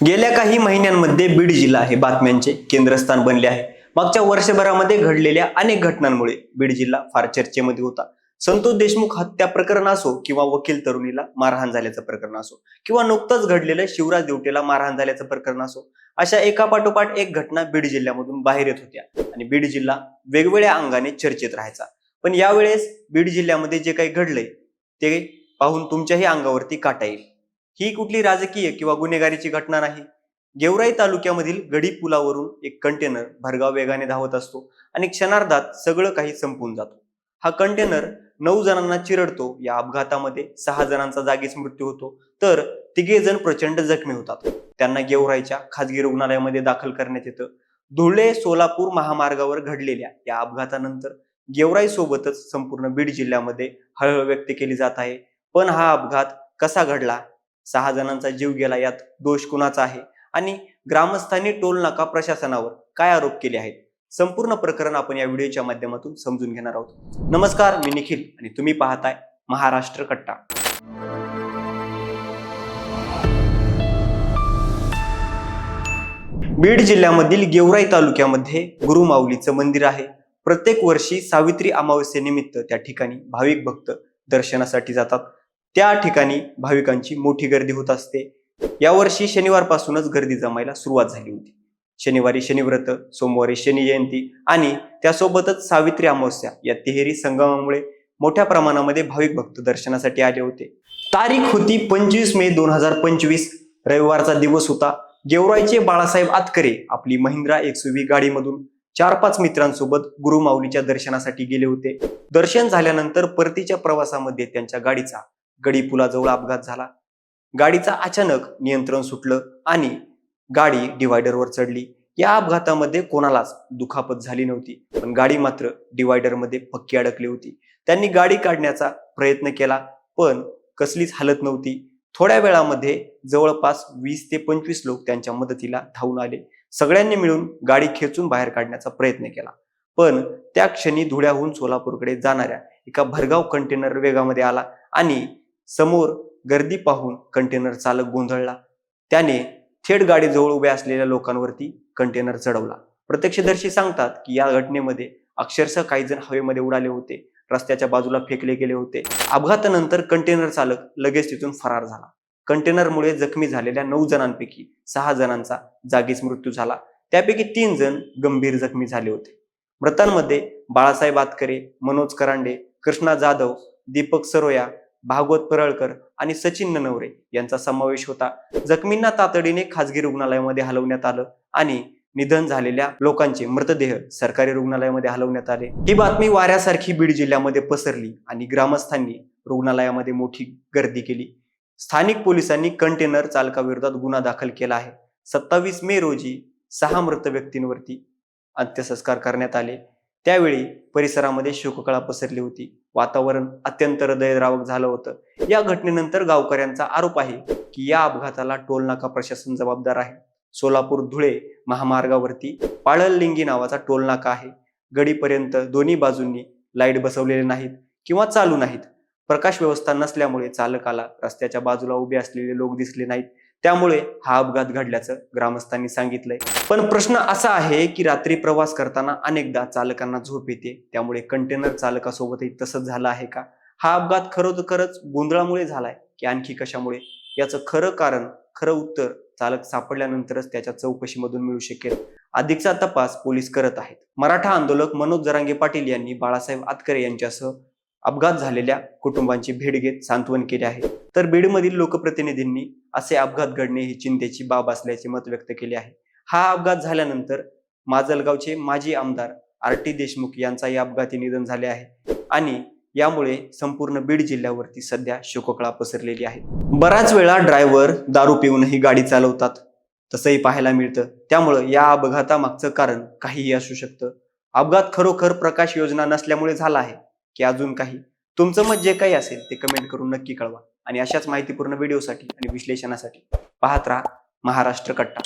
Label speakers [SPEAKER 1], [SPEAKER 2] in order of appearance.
[SPEAKER 1] गेल्या काही महिन्यांमध्ये बीड जिल्हा हे बातम्यांचे केंद्रस्थान बनले आहे. मागच्या वर्षभरामध्ये घडलेल्या अनेक घटनांमुळे बीड जिल्हा फार चर्चेमध्ये होता. संतोष देशमुख हत्या प्रकरण असो किंवा वकील तरुणीला मारहाण झाल्याचं प्रकरण असो किंवा नुकतंच घडलेलं शिवराज देवटेला मारहाण झाल्याचं प्रकरण असो अशा एकापाठोपाठ एक घटना बीड जिल्ह्यामधून बाहेर येत होत्या आणि बीड जिल्हा वेगवेगळ्या अंगाने चर्चेत राहायचा. पण यावेळेस बीड जिल्ह्यामध्ये जे काही घडलंय ते पाहून तुमच्याही अंगावरती काटा येईल. ही कुठली राजकीय किंवा गुन्हेगारीची घटना नाही. गेवराई तालुक्यामधील गडी पुलावरून एक कंटेनर भरगाव वेगाने धावत असतो आणि क्षणार्धात सगळं काही संपून जातो. हा कंटेनर नऊ जणांना चिरडतो. या अपघातामध्ये सहा जणांचा जागीच मृत्यू होतो. तर तिघे जण प्रचंड जखमी होतात. त्यांना गेवराईच्या खाजगी रुग्णालयामध्ये दाखल करण्यात येतं. धुळे सोलापूर महामार्गावर घडलेल्या या अपघातानंतर गेवराई सोबतच संपूर्ण बीड जिल्ह्यामध्ये हळहळ व्यक्त केली जात आहे. पण हा अपघात कसा घडला? सहा जणांचा जीव गेला यात दोष कुणाचा आहे? आणि ग्रामस्थांनी टोल नाका प्रशासनावर काय आरोप केले आहेत? संपूर्ण प्रकरण आपण या व्हिडिओच्या माध्यमातून समजून घेणार आहोत. नमस्कार मी निखिल आणि तुम्ही पाहताय महाराष्ट्र कट्टा. बीड जिल्ह्यामधील गेवराई तालुक्यामध्ये गुरुमाऊलीचं मंदिर आहे. प्रत्येक वर्षी सावित्री अमावस्येनिमित्त त्या ठिकाणी भाविक भक्त दर्शनासाठी जातात. त्या ठिकाणी भाविकांची मोठी गर्दी होत असते. यावर्षी शनिवारपासूनच गर्दी जमायला सुरुवात झाली होती. शनिवारी शनिव्रत सोमवारी शनी जयंती आणि त्यासोबतच सावित्री अमावस्या या तिहेरी संगमामुळे मोठ्या प्रमाणामध्ये भाविक भक्त दर्शनासाठी आले होते. तारीख होती पंचवीस मे दोन हजार पंचवीस. रविवारचा दिवस होता. गेवराईचे बाळासाहेब आतकरे आपली महिंद्रा एक्सुव्ही गाडीमधून चार पाच मित्रांसोबत गुरुमाऊलीच्या दर्शनासाठी गेले होते. दर्शन झाल्यानंतर परतीच्या प्रवासामध्ये त्यांच्या गाडीचा गडी पुलाजवळ अपघात झाला. गाडीचा अचानक नियंत्रण सुटलं आणि गाडी डिवायडरवर चढली. या अपघातामध्ये कोणालाच दुखापत झाली नव्हती पण गाडी मात्र डिवायडरमध्ये पक्की अडकली होती. त्यांनी गाडी काढण्याचा प्रयत्न केला पण कसलीच हालत नव्हती. थोड्या वेळामध्ये जवळपास वीस ते पंचवीस लोक त्यांच्या मदतीला धावून आले. सगळ्यांनी मिळून गाडी खेचून बाहेर काढण्याचा प्रयत्न केला. पण त्या क्षणी धुळ्याहून सोलापूरकडे जाणाऱ्या एका भरगाव कंटेनर वेगामध्ये आला आणि समोर गर्दी पाहून कंटेनर चालक गोंधळला. त्याने थेट गाडीजवळ उभ्या असलेल्या लोकांवरती कंटेनर चढवला. प्रत्यक्षदर्शी सांगतात की या घटनेमध्ये अक्षरशः काही जण हवेमध्ये उडाले होते. रस्त्याच्या बाजूला फेकले गेले होते. अपघातानंतर कंटेनर चालक लगेच तिथून फरार झाला. कंटेनरमुळे जखमी झालेल्या नऊ जणांपैकी सहा जणांचा जागीच मृत्यू झाला. त्यापैकी तीन जण गंभीर जखमी झाले होते. मृतांमध्ये बाळासाहेब आतकरे मनोज करांडे कृष्णा जाधव दीपक सरोया भागवत परळकर आणि सचिन ननवरे यांचा समावेश होता. जखमींना तातडीने खासगी रुग्णालयामध्ये हलवण्यात आलं आणि निधन झालेल्या लोकांचे मृतदेह सरकारी रुग्णालयामध्ये हलवण्यात आले. ही बातमी वाऱ्यासारखी बीड जिल्ह्यामध्ये पसरली आणि ग्रामस्थांनी रुग्णालयामध्ये मोठी गर्दी केली. स्थानिक पोलिसांनी कंटेनर चालकाविरोधात गुन्हा दाखल केला आहे. सत्तावीस मे रोजी सहा मृत व्यक्तींवरती अंत्यसंस्कार करण्यात आले. त्यावेळी परिसरामध्ये शोककळा पसरली होती. वातावरण अत्यंत हृदयद्रावक झालं होतं. या घटनेनंतर गावकऱ्यांचा आरोप आहे की या अपघाताला टोलनाका प्रशासन जबाबदार आहे. सोलापूर धुळे महामार्गावरती पाळललिंगी नावाचा टोलनाका आहे. गडीपर्यंत दोन्ही बाजूंनी लाइट बसवलेले नाहीत किंवा चालू नाहीत. प्रकाश व्यवस्था नसल्यामुळे चालकाला रस्त्याच्या बाजूला उभे असलेले लोक दिसले नाहीत. त्यामुळे हा अपघात घडल्याचं ग्रामस्थांनी सांगितलंय. पण प्रश्न असा आहे की रात्री प्रवास करताना अनेकदा चालकांना झोप येते. त्यामुळे कंटेनर चालकासोबतही तसंच झालं आहे का? हा अपघात खरोखरच गोंधळामुळे झालाय की आणखी कशामुळे? याचं खरं कारण खरं उत्तर चालक सापडल्यानंतरच त्याच्या चौकशीमधून मिळू शकेल. अधिकचा तपास पोलीस करत आहेत. मराठा आंदोलक मनोज जरांगे पाटील यांनी बाळासाहेब आतकरे यांच्यासह अपघात झालेल्या कुटुंबांची भेट घेत सांत्वन केले आहे. तर बीडमधील लोकप्रतिनिधींनी असे अपघात घडणे ही चिंतेची बाब असल्याचे मत व्यक्त केले आहे. हा अपघात झाल्यानंतर माजलगावचे माजी आमदार आर टी देशमुख यांचाही अपघाती निधन झाले आहे आणि यामुळे संपूर्ण बीड जिल्ह्यावरती सध्या शोककळा पसरलेली आहे. बराच वेळा ड्रायव्हर दारू पिऊनही गाडी चालवतात. तसंही पाहायला मिळतं. त्यामुळं या अपघातामागचं कारण काहीही असू शकतं. अपघात खरोखर प्रकाश योजना नसल्यामुळे झाला आहे की अजून काही? तुमचं मत जे काही असेल ते कमेंट करून नक्की कळवा. आणि अशाच माहितीपूर्ण व्हिडिओसाठी आणि विश्लेषणासाठी पाहत राहा महाराष्ट्र कट्टा.